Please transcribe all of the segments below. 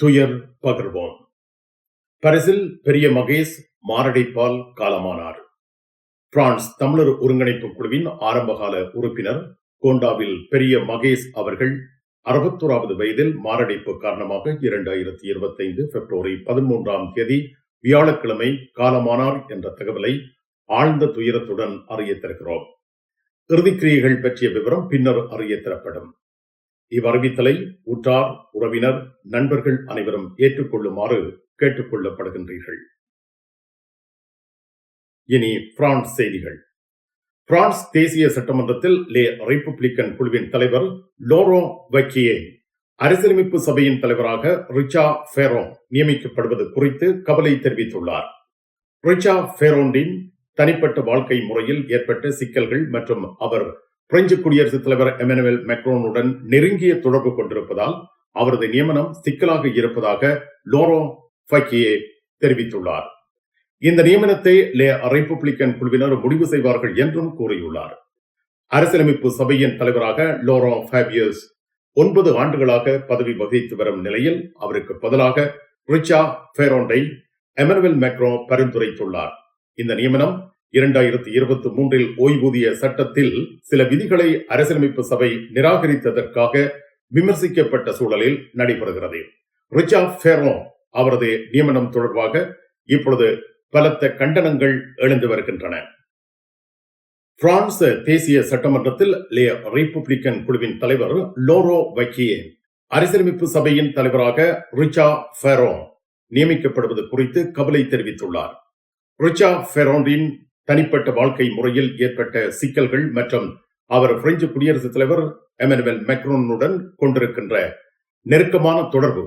துயர் பகிர்வோம் பரிசில் பெரிய மகேஷ் மாரடைப்பால் காலமானார். பிரான்ஸ் தமிழர் ஒருங்கிணைப்பு குழுவின் ஆரம்பகால உறுப்பினர் கோண்டாவில் பெரிய மகேஷ் அவர்கள் அறுபத்தோராவது வயதில் மாரடைப்பு காரணமாக இரண்டாயிரத்தி இருபத்தி ஐந்து பிப்ரவரி பதிமூன்றாம் தேதி வியாழக்கிழமை காலமானார் என்ற தகவலை ஆழ்ந்த துயரத்துடன் அறிய தருகிறோம் இறுதிக்கிரியைகள் பற்றிய விவரம் பின்னர் அறிய தரப்படும் இவ்வறிவித்தலை உற்றார் உறவினர் நண்பர்கள் அனைவரும் ஏற்றுக்கொள்ளுமாறு கேட்டுக்கொள்ளப்படுகின்றீர்கள். இனி பிரான்ஸ் செய்திகள். பிரான்ஸ் தேசிய சட்டமன்றத்தில் லே ரிப்பப்ளிக்கன் குழுவின் தலைவர் லோரோ வக்கியே அரசியலமைப்பு சபையின் தலைவராக ரிச்சா ஃபேரோ நியமிக்கப்படுவது குறித்து கவலை தெரிவித்துள்ளார். ரிச்சா ஃபேரோண்டின் தனிப்பட்ட வாழ்க்கை முறையில் ஏற்பட்ட சிக்கல்கள் மற்றும் அவர் பிரெஞ்சு குடியரசுத் தலைவர் எமனுவேல் மெக்ரோனுடன் நெருங்கிய தொடர்பு கொண்டிருப்பதால் அவரது நியமனம் சிக்கலாக இருப்பதாக லோரோ ஃபக்கியே தெரிவித்துள்ளார். இந்த நியமனத்தை லே ரிப்பப்ளிக்கன் குழுவினர் முடிவு செய்வார்கள் என்றும் கூறியுள்ளார். அரசியலமைப்பு சபையின் தலைவராக லோரோ ஃபேபியஸ் ஒன்பது ஆண்டுகளாக பதவி வகித்து வரும் நிலையில் அவருக்கு பதிலாக ரிச்சா ஃபேரோண்டை எமனுவல் மெக்ரோ பரிந்துரைத்துள்ளார். இந்த நியமனம் இரண்டாயிரத்தி இருபத்தி மூன்றில் ஓய்வூதிய சட்டத்தில் சில விதிகளை அரசியலமைப்பு சபை நிராகரித்ததற்காக விமர்சிக்கப்பட்ட சூழலில் நடைபெறுகிறது. ரிச்சா ஃபேரோ அவரது நியமனம் தொடர்பாக இப்பொழுது பலத்த கண்டனங்கள் எழுந்து வருகின்றன. பிரான்ஸ் தேசிய சட்டமன்றத்தில் லே ரிப்பப்ளிக்கன் குழுவின் தலைவர் லோரோ வக்கியே அரசியலமைப்பு சபையின் தலைவராக ரிச்சா ஃபேரோ நியமிக்கப்படுவது குறித்து கவலை தெரிவித்துள்ளார். ரிச்சா ஃபெரோனின் தனிப்பட்ட வாழ்க்கை முறையில் ஏற்பட்ட சிக்கல்கள் மற்றும் அவர் பிரெஞ்சு குடியரசுத் தலைவர் எமனுவல் மெக்ரோனுடன் கொண்டிருக்கின்ற நெருக்கமான தொடர்பு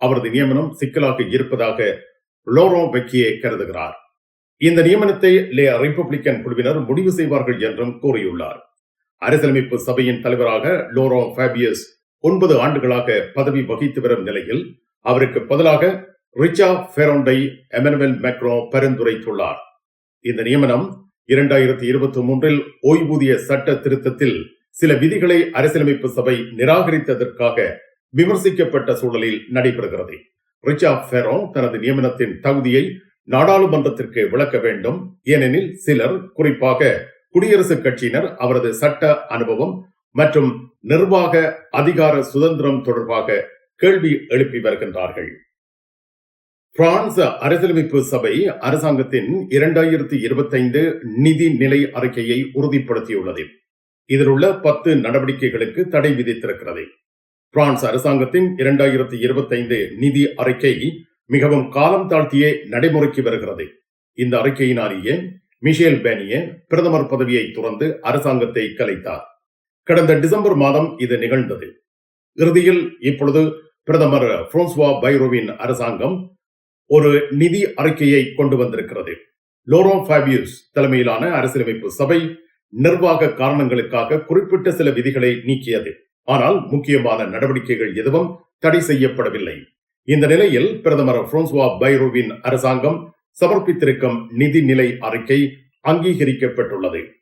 அவரது நியமனம் சிக்கலாக இருப்பதாக லோரோ வெக்கியே கருதுகிறார். இந்த நியமனத்தை லே ரிப்பப்ளிக்கன் குழுவினர் முடிவு செய்வார்கள் என்றும் கூறியுள்ளார். அரசியலமைப்பு சபையின் தலைவராக லோரோ ஃபேபியஸ் ஒன்பது ஆண்டுகளாக பதவி வகித்து வரும் நிலையில் அவருக்கு பதிலாக ரிச்சா ஃபெரோண்டை எமனுவல் மெக்ரோ பரிந்துரைத்துள்ளார். இந்த நியமனம் இரண்டாயிரத்தி இருபத்தி மூன்றில் ஓய்வூதிய சட்ட திருத்தத்தில் சில விதிகளை அரசியலமைப்பு சபை நிராகரித்ததற்காக விமர்சிக்கப்பட்ட சூழலில் நடைபெறுகிறது. ரிச்சா ஃபெரோ தனது நியமனத்தின் தகுதியை நாடாளுமன்றத்திற்கு விளக்க வேண்டும். ஏனெனில் சிலர் குறிப்பாக குடியரசுக் கட்சியினர் அவரது சட்ட அனுபவம் மற்றும் நிர்வாக அதிகார சுதந்திரம் தொடர்பாக கேள்வி எழுப்பி வருகின்றார்கள். பிரான்ஸ் அரசியலமைப்பு சபை அரசாங்கத்தின் இரண்டாயிரத்தி இருபத்தைந்து நிதி நிலை அறிக்கையை உறுதிப்படுத்தியுள்ளது. இதில் உள்ள பத்து நடவடிக்கைகளுக்கு தடை விதித்திருக்கிறது. பிரான்ஸ் அரசாங்கத்தின் இரண்டாயிரத்தி இருபத்தைந்து நிதி அறிக்கை மிகவும் காலம் தாழ்த்தியே நடைமுறைக்கு வருகிறது. இந்த அறிக்கையினாலேயே மிஷேல் பேனியே பிரதமர் பதவியை துறந்து அரசாங்கத்தை கலைத்தார். கடந்த டிசம்பர் மாதம் இது நிகழ்ந்தது. இறுதியில் இப்பொழுது பிரதமர் பிரான்சுவா பைரோவின் அரசாங்கம் ஒரு நிதி அறிக்கையை கொண்டு வந்திருக்கிறது. லோரோ ஃபேபியூஸ் தலைமையிலான அரசியலமைப்பு சபை நிர்வாக காரணங்களுக்காக குறிப்பிட்ட சில விதிகளை நீக்கியது. ஆனால் முக்கியமான நடவடிக்கைகள் எதுவும் தடை செய்யப்படவில்லை. இந்த நிலையில் பிரதமர் பிரான்சுவா பைரோவின் அரசாங்கம் சமர்ப்பித்திருக்கும் நிதிநிலை அறிக்கை அங்கீகரிக்கப்பட்டுள்ளது.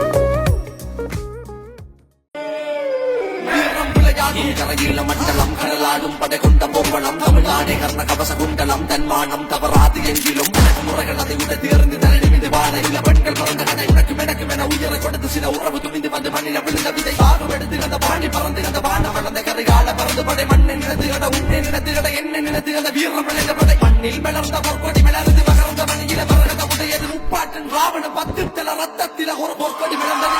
கரையுள்ள மண்டலம் கடலாடும் படை கொண்ட பொங்கலம் தமிழ்நாடே கர்ண கவச குண்டலம் தன்மானம் தவறாது எங்கிலும். முறைகள் அதை விட தேர்ந்து தனி நிமிந்து வாழ இல்ல பெண்கள் பறந்த கதை உனக்கும் எனக்கும் என உயர கொடுத்து சில உறவு துணிந்து வந்து மண்ணில விழுந்த விதை. ஆகம் எடுத்து அந்த பாண்டி பறந்து அந்த பாண்டம் வளர்ந்த கரை கால பறந்து படை மண்ணை நிலத்து கட உன்னை நிலத்து கட என்ன நிலத்து கட வீரம் விளைந்த படை. மண்ணில் வளர்ந்த பொற்கொடி வளர்ந்து மகர்ந்த மணியில மரகத உடையது முப்பாட்டின் ராவண பத்தித்தல ரத்தத்தில ஒரு பொற்கொடி விளந்தது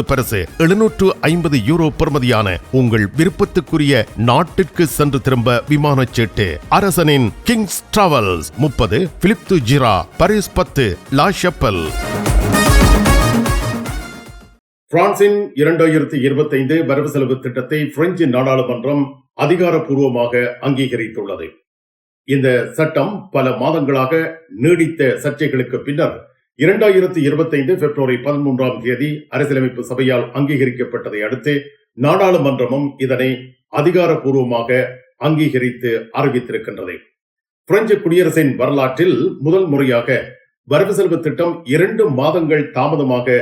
ஐம்பது பரிசு. எழுநூற்று ஐம்பது யூரோ பெறுமதியான உங்கள் விருப்பத்துக்குரிய நாட்டிற்கு சென்று திரும்ப விமான சீட்டு. அரசனின் கிங்ஸ் டிராவல்ஸ் முப்பது பிலிப்து ஜிரா பரிஸ் பத்து லா ஷப்பல் பிரான்சின் இரண்டாயிரத்தி இருபத்தைந்து வரவு செலவு திட்டத்தை பிரெஞ்சு நாடாளுமன்றம் அதிகாரப்பூர்வமாக அங்கீகரித்துள்ளது. இந்த சட்டம் பல மாதங்களாக நீடித்த சர்ச்சைகளுக்கு பின்னர் இரண்டாயிரத்தி இருபத்தைந்து பிப்ரவரி பதிமூன்றாம் தேதி அரசியலமைப்பு சபையால் அங்கீகரிக்கப்பட்டதை அடுத்து நாடாளுமன்றமும் இதனை அதிகாரப்பூர்வமாக அங்கீகரித்து அறிவித்திருக்கின்றது. பிரெஞ்சு குடியரசின் வரலாற்றில் முதல் முறையாக வரவு செலவு திட்டம் இரண்டு மாதங்கள் தாமதமாக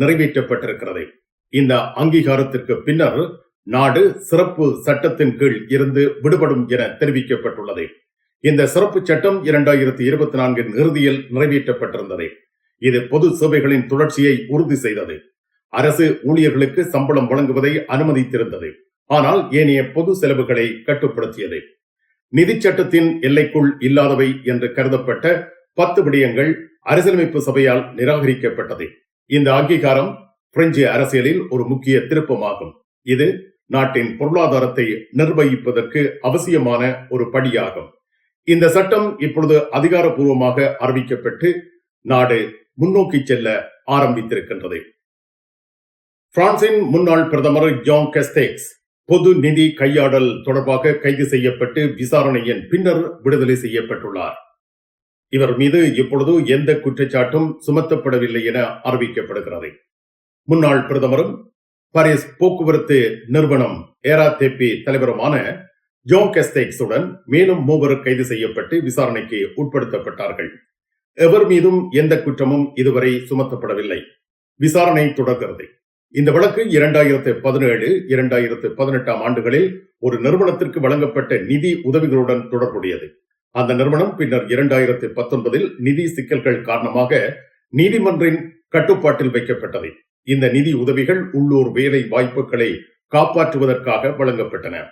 நிறைவேற்றப்பட்டிருக்கிறது. இந்த அங்கீகாரத்திற்கு பின்னர் நாடு சிறப்பு சட்டத்தின் கீழ் இருந்து விடுபடும் என தெரிவிக்கப்பட்டுள்ளது. இந்த சிறப்பு சட்டம் இரண்டாயிரத்தி இருபத்தி நான்கின் இறுதியில் நிறைவேற்றப்பட்டிருந்தது. இது பொது சேவைகளின் தொடர்ச்சியை உறுதி செய்தது. அரசு ஊழியர்களுக்கு சம்பளம் வழங்குவதை அனுமதித்திருந்தது. ஆனால் ஏனைய பொது செலவுகளை கட்டுப்படுத்தியது. நிதி சட்டத்தின் எல்லைக்குள் இல்லாதவை என்று கருதப்பட்ட பத்து விடயங்கள் அரசியலமைப்பு சபையால் நிராகரிக்கப்பட்டது. இந்த அங்கீகாரம் பிரெஞ்சு அரசியலில் ஒரு முக்கிய திருப்பமாகும். இது நாட்டின் பொருளாதாரத்தை நிர்வகிப்பதற்கு அவசியமான ஒரு படியாகும். இந்த சட்டம் இப்பொழுது அதிகாரப்பூர்வமாக அறிவிக்கப்பட்டு நாடு முன்னோக்கி செல்ல ஆரம்பித்திருக்கின்றது. பிரான்சின் முன்னாள் பிரதமர் ஜான் கெஸ்டேக்ஸ் பொது நிதி கையாடல் தொடர்பாக கைது செய்யப்பட்டு விசாரணையின் பின்னர் விடுதலை செய்யப்பட்டுள்ளார். இவர் மீது இப்பொழுது எந்த குற்றச்சாட்டும் சுமத்தப்படவில்லை என அறிவிக்கப்படுகிறது. முன்னாள் பிரதமரும் பாரிஸ் போக்குவரத்து நிறுவனம் ஏரா தேப்பி தலைவருமான ஜோன் கெஸ்டேக்ஸுடன் மேலும் மூவர் கைது செய்யப்பட்டு விசாரணைக்கு உட்படுத்தப்பட்டார்கள். எவர் மீதும் எந்த குற்றமும் இதுவரை சுமத்தப்படவில்லை. விசாரணை தொடர்கிறது. இந்த வழக்கு இரண்டாயிரத்து பதினேழு இரண்டாயிரத்து பதினெட்டாம் ஆண்டுகளில் ஒரு நிறுவனத்திற்கு வழங்கப்பட்ட நிதி உதவிகளுடன் தொடர்புடையது. அந்த நிறுவனம் பின்னர் இரண்டாயிரத்து பத்தொன்பதில் நிதி சிக்கல்கள் காரணமாக நீதிமன்றின் கட்டுப்பாட்டில் வைக்கப்பட்டது. இந்த நிதி உதவிகள் உள்ளூர் வேலை வாய்ப்புகளை காப்பாற்றுவதற்காக வழங்கப்பட்டன.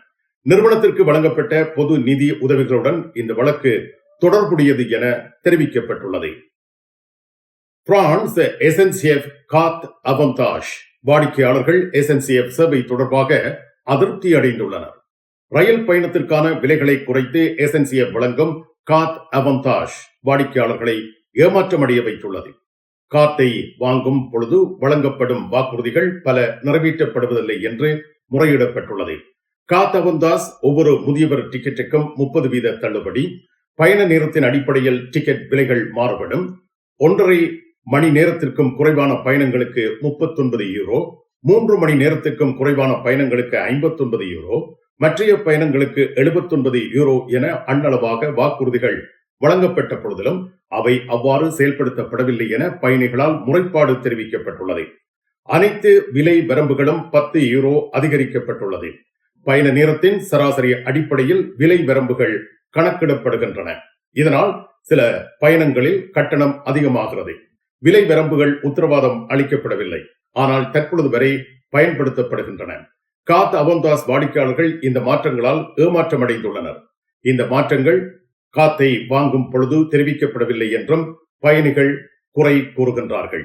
நிறுவனத்திற்கு வழங்கப்பட்ட பொது நிதி உதவிகளுடன் இந்த வழக்கு தொடர்புடையது என தெரிவிக்கப்பட்டுள்ளது. பிரான்ஸ் எஸ்என்சிஎஃப் காத் அவந்தாஷ் வாடிக்கையாளர்கள் எஸ்என்சிஎஃப் சேவை தொடர்பாக அதிருப்தி அடைந்துள்ளனர். ரயில் பயணத்திற்கான விலைகளை குறைத்து எஸ்என்சிஎஃப் வழங்கும் காத் அவந்தாஷ் வாடிக்கையாளர்களை ஏமாற்றமடைய வைத்துள்ளது. காத்தை வாங்கும் பொழுது வழங்கப்படும் வாக்குறுதிகள் பல நிறைவேற்றப்படுவதில்லை என்று முறையிடப்பட்டுள்ளது. காத் அவந்தாஸ் ஒவ்வொரு முதியவர் டிக்கெட்டுக்கும் முப்பது வீத தள்ளுபடி பயண நேரத்தின் அடிப்படையில் டிக்கெட் விலைகள் மாறுபடும். ஒன்றரை மணி நேரத்திற்கும் குறைவான பயணங்களுக்கு முப்பத்தொன்பது யூரோ மூன்று மணி நேரத்திற்கும் குறைவான பயணங்களுக்கு ஐம்பத்தொன்பது யூரோ மற்றைய பயணங்களுக்கு 79 யூரோ என அண்ணளவாக வாக்குறுதிகள் வழங்கப்பட்ட பொழுதிலும் அவை அவ்வாறு செயல்படுத்தப்படவில்லை என பயணிகளால் முறைப்பாடு தெரிவிக்கப்பட்டுள்ளது. அனைத்து விலை வரம்புகளும் பத்து யூரோ அதிகரிக்கப்பட்டுள்ளது. பயண நேரத்தின் சராசரி அடிப்படையில் விலை வரம்புகள் கணக்கிடப்படுகின்றன. இதனால் சில பயணங்களில் கட்டணம் அதிகமாகிறது. விலை வரம்புகள் உத்தரவாதம் அளிக்கப்படவில்லை. ஆனால் தற்பொழுது வரை பயன்படுத்தப்படுகின்றன. காத் அவந்தாஸ் வாடிக்கையாளர்கள் இந்த மாற்றங்களால் ஏமாற்றமடைந்துள்ளனர். இந்த மாற்றங்கள் காத்தை வாங்கும் பொழுது தெரிவிக்கப்படவில்லை என்றும் பயணிகள் குறை கூறுகின்றார்கள்.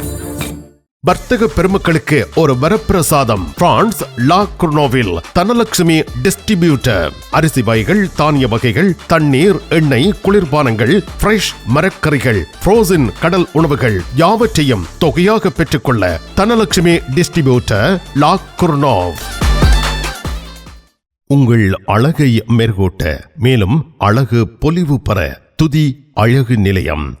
வர்த்தக பெருமக்களுக்கு ஒரு வரப்பிரசாதம். பிரான்ஸ் லா குர்னோவில் தனலட்சுமி டிஸ்ட்ரிபியூட்டர். அரிசி வகைகள் தானிய வகைகள் தண்ணீர் எண்ணெய் குளிர்பானங்கள் ஃப்ரெஷ் மரக்கறிகள் ஃப்ரோசன் கடல் உணவுகள் யாவற்றையும் தொகையாக பெற்றுக்கொள்ள தனலட்சுமி டிஸ்ட்ரிபியூட்டர் லா குர்னோவ். உங்கள் அழகை மெருகூட்ட மேலும் அழகு பொலிவு பெற துதி அழகு நிலையம்.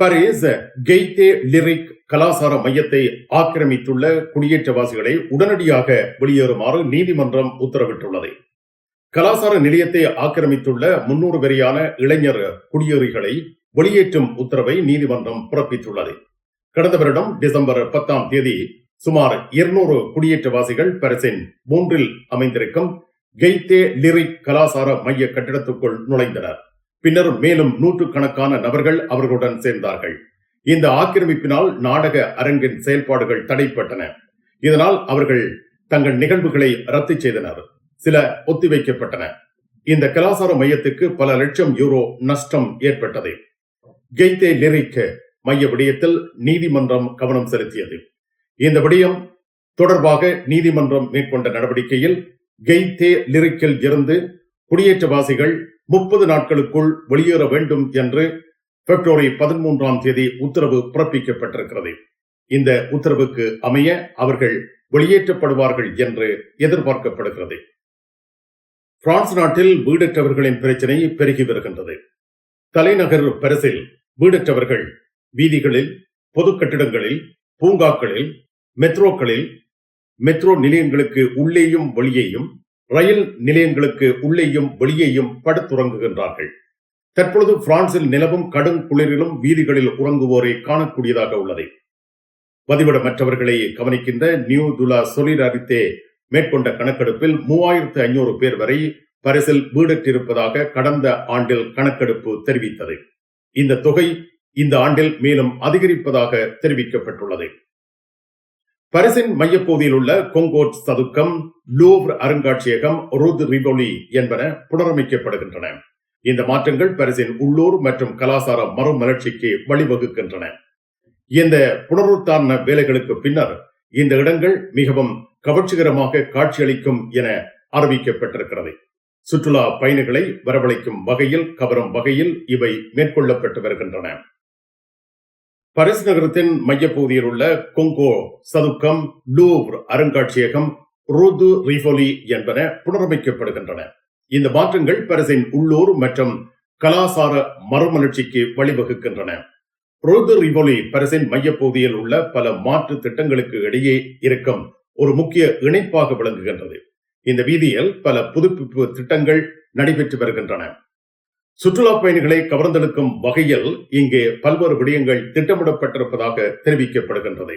பாரிஸ் கெய்தே லிரிக் கலாசார மையத்தை ஆக்கிரமித்துள்ள குடியேற்றவாசிகளை உடனடியாக வெளியேறுமாறு நீதிமன்றம் உத்தரவிட்டுள்ளது. கலாசார நிலையத்தை ஆக்கிரமித்துள்ள முன்னூறு வரையான இளைஞர் குடியேறிகளை வெளியேற்றும் உத்தரவை நீதிமன்றம் பிறப்பித்துள்ளது. கடந்த வருடம் டிசம்பர் பத்தாம் தேதி சுமார் இருநூறு குடியேற்றவாசிகள் பரிசின் மூன்றில் அமைந்திருக்கும் கெய்தே லிரிக் கலாசார மைய கட்டிடத்துக்குள் நுழைந்தனர். பின்னர் மேலும் நூற்றுக்கணக்கான நபர்கள் அவர்களுடன் சேர்ந்தார்கள். இந்த ஆக்கிரமிப்பினால் நாடக அரங்கின் செயல்பாடுகள் தடைப்பட்டன. இதனால் அவர்கள் தங்கள் நிகழ்வுகளை ரத்து செய்தனர். சில ஒத்திவைக்கப்பட்டன. இந்த கலாசார மையத்துக்கு பல லட்சம் யூரோ நஷ்டம் ஏற்பட்டது. கெய்தே லிரிக் மைய விடயத்தில் நீதிமன்றம் கவனம் செலுத்தியது. இந்த விடயம் தொடர்பாக நீதிமன்றம் மேற்கொண்ட நடவடிக்கையில் கெய்தே லிரிக்கில் இருந்து குடியேற்றவாசிகள் முப்பது நாட்களுக்குள் வெளியேற வேண்டும் என்று பிப்ரவரி பதிமூன்றாம் தேதி உத்தரவு பிறப்பிக்கப்பட்டிருக்கிறது. இந்த உத்தரவுக்கு அமைய அவர்கள் வெளியேற்றப்படுவார்கள் என்று எதிர்பார்க்கப்படுகிறது. பிரான்ஸ் நாட்டில் வீடற்றவர்களின் பிரச்சனை பெருகி வருகின்றது. தலைநகர் பரிசில் வீடற்றவர்கள் வீதிகளில் பொது கட்டிடங்களில் பூங்காக்களில் மெட்ரோக்களில் மெட்ரோ நிலையங்களுக்கு உள்ளேயும் வெளியேயும் ரயில் நிலையங்களுக்கு உள்ளேயும் வெளியேயும் படுத்துறங்குகின்றார்கள் தற்பொழுது பிரான்சில் நிலவும் கடும் குளிரிலும் வீதிகளில் உறங்குவோரை காணக்கூடியதாக உள்ளது. பதிவிடமற்றவர்களை கவனிக்கின்ற நியூ துலா சொலிடாரித்தே மேற்கொண்ட கணக்கெடுப்பில் மூவாயிரத்து ஐநூறு பேர் வரை பரிசில் வீடற்றிருப்பதாக கடந்த ஆண்டில் கணக்கெடுப்பு தெரிவித்தது. இந்த தொகை இந்த ஆண்டில் மேலும் அதிகரிப்பதாக தெரிவிக்கப்பட்டுள்ளது. பரிசின் மையப்பகுதியில் உள்ள கொங்கோட் சதுக்கம் லூவ்ர் அருங்காட்சியகம் ருத் ரிபொலி என்பன புனரமைக்கப்படுகின்றன. இந்த மாற்றங்கள் பரிசின் உள்ளூர் மற்றும் கலாசார மறுமலர்ச்சிக்கு வழிவகுக்கின்றன. இந்த புனருத்தாரண வேலைகளுக்கு பின்னர் இந்த இடங்கள் மிகவும் கவர்ச்சிகரமாக காட்சியளிக்கும் என அறிவிக்கப்பட்டிருக்கிறது. சுற்றுலா பயணிகளை வரவழைக்கும் வகையில் கவரும் வகையில் இவை மேற்கொள்ளப்பட்டு வருகின்றன. பரிசு நகரத்தின் மையப்பகுதியில் உள்ள கொங்கோ சதுக்கம் லூவ்ர் அருங்காட்சியகம் ருது ரிஃபோலி என்பன புனரமைக்கப்படுகின்றன. இந்த மாற்றங்கள் பரிசின் உள்ளூர் மற்றும் கலாசார மறுமலர்ச்சிக்கு வழிவகுக்கின்றன. ருது ரிவோலி பரிசின் மையப்பகுதியில் உள்ள பல மாற்று திட்டங்களுக்கு இடையே இருக்கும் ஒரு முக்கிய இணைப்பாக விளங்குகின்றது. இந்த வீதியில் பல புதுப்பிப்பு திட்டங்கள் நடைபெற்று வருகின்றன. சுற்றுலா பயணிகளை கவர்ந்தெடுக்கும் வகையில் இங்கே பல்வேறு விடயங்கள் திட்டமிடப்பட்டிருப்பதாக தெரிவிக்கப்படுகின்றது.